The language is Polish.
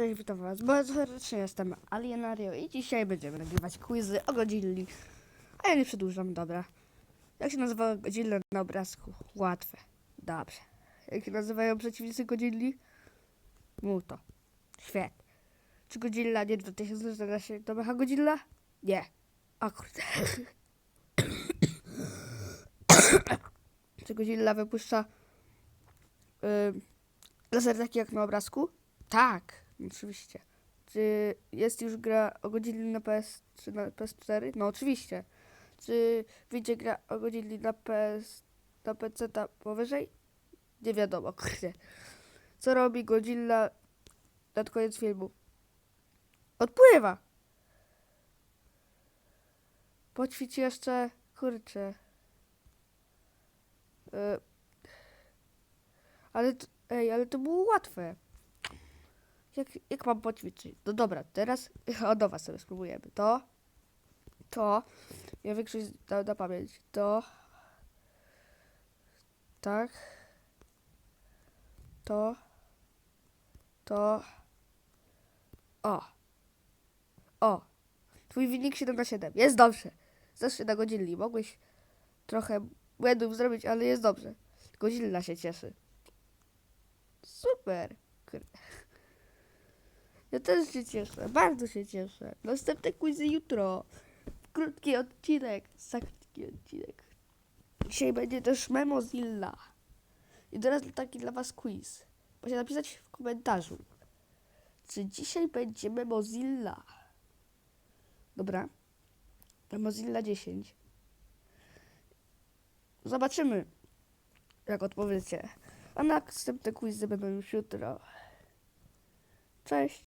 Cześć, witam was bardzo serdecznie, jestem Alienario i dzisiaj będziemy nagrywać quizy o Godzilli. A ja nie przedłużam, dobra. Jak się nazywa Godzilla na obrazku? Łatwe. Dobrze. Jak się nazywają przeciwnicy Godzilli? Mów to. Świetnie. Czy Godzilla nie 2014 to Mecha Godzilla? Nie. A kurde. Czy Godzilla wypuszcza yy, laser taki jak na obrazku? Tak, oczywiście. Czy jest już gra o godzinie na PS czy na PS4? No oczywiście. Czy wyjdzie gra o godzinie na PS na PC ta powyżej? Nie wiadomo, kurde. Co robi Godzilla nad koniec filmu? Odpływa! Poćwicz jeszcze, kurczę. Y, ale, ej, ale to było łatwe. Jak, jak mam poćwiczyć? No dobra, teraz od nowa sobie spróbujemy. To, to, ja większość na, pamięć. To, tak, to, to, o, o. Twój wynik 7 na 7. Jest dobrze. Zawsze na godzinli. Mogłeś trochę błędów zrobić, ale jest dobrze. Godzilla się cieszy. Super. Ja też się cieszę, bardzo się cieszę. Następne quizy jutro. Krótki odcinek, za krótki odcinek. Dzisiaj będzie też Memozilla. I teraz taki dla was quiz. Możecie napisać w komentarzu, czy dzisiaj będzie Memozilla. Dobra. Memozilla 10. Zobaczymy, jak odpowiecie. A następne quizy będą już jutro. Cześć.